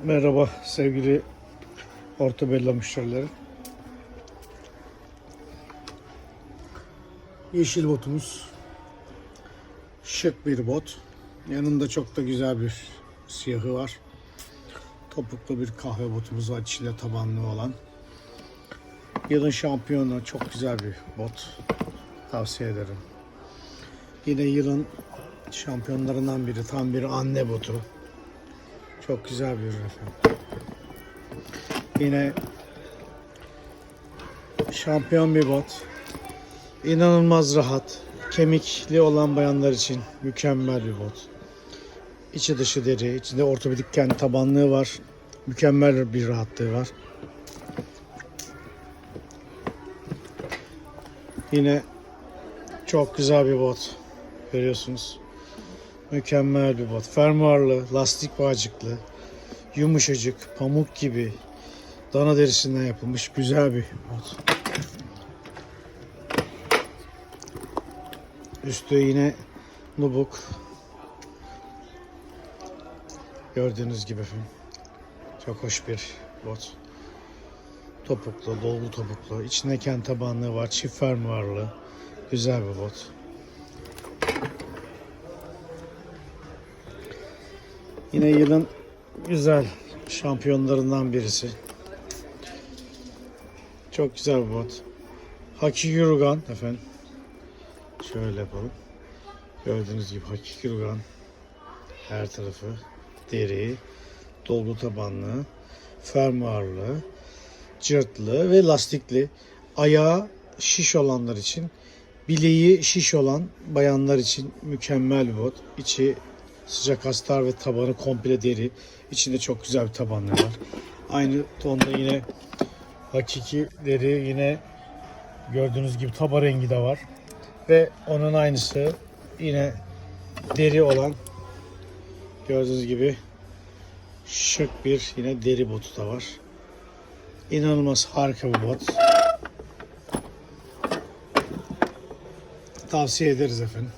Merhaba sevgili Ortabella müşterileri. Yeşil botumuz. Şık bir bot. Yanında çok da güzel bir siyahı var. Topuklu bir kahve botumuz var. içinde tabanlı olan. Yılın şampiyonu çok güzel bir bot. Tavsiye ederim. Yine yılın şampiyonlarından biri. Tam bir anne botu. Çok güzel bir ürün efendim. Yine şampiyon bir bot. İnanılmaz rahat. Kemikli olan bayanlar için mükemmel bir bot. İçi dışı deri, içinde ortopedik kendi tabanlığı var. Mükemmel bir rahatlığı var. Yine çok güzel bir bot. Görüyorsunuz. Mükemmel bir bot. Fermuarlı, lastik bağcıklı, yumuşacık, pamuk gibi dana derisinden yapılmış güzel bir bot. Üstü yine nubuk. Gördüğünüz gibi efendim. Çok hoş bir bot. Topuklu, dolgu topuklu. İçinde kendi tabanlığı var. Çift fermuarlı. Güzel bir bot. Yine yılın güzel şampiyonlarından birisi. Çok güzel bir bot. Haki Yurugan efendim. Şöyle yapalım. Gördüğünüz gibi Haki Yurugan. Her tarafı deri, dolgu tabanlı, fermuarlı, cırtlı ve lastikli. Ayağı şiş olanlar için, bileği şiş olan bayanlar için mükemmel bot. İçi sıcak astar ve tabanı komple deri. İçinde çok güzel bir tabanları var. Aynı tonda yine hakiki deri yine gördüğünüz gibi taba rengi de var. Ve onun aynısı yine deri olan gördüğünüz gibi şık bir yine deri botu da var. İnanılmaz harika bir bot. Tavsiye ederiz efendim.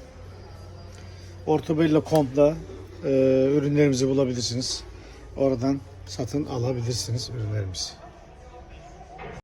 Ortobello.com'da e, ürünlerimizi bulabilirsiniz. Oradan satın alabilirsiniz ürünlerimizi.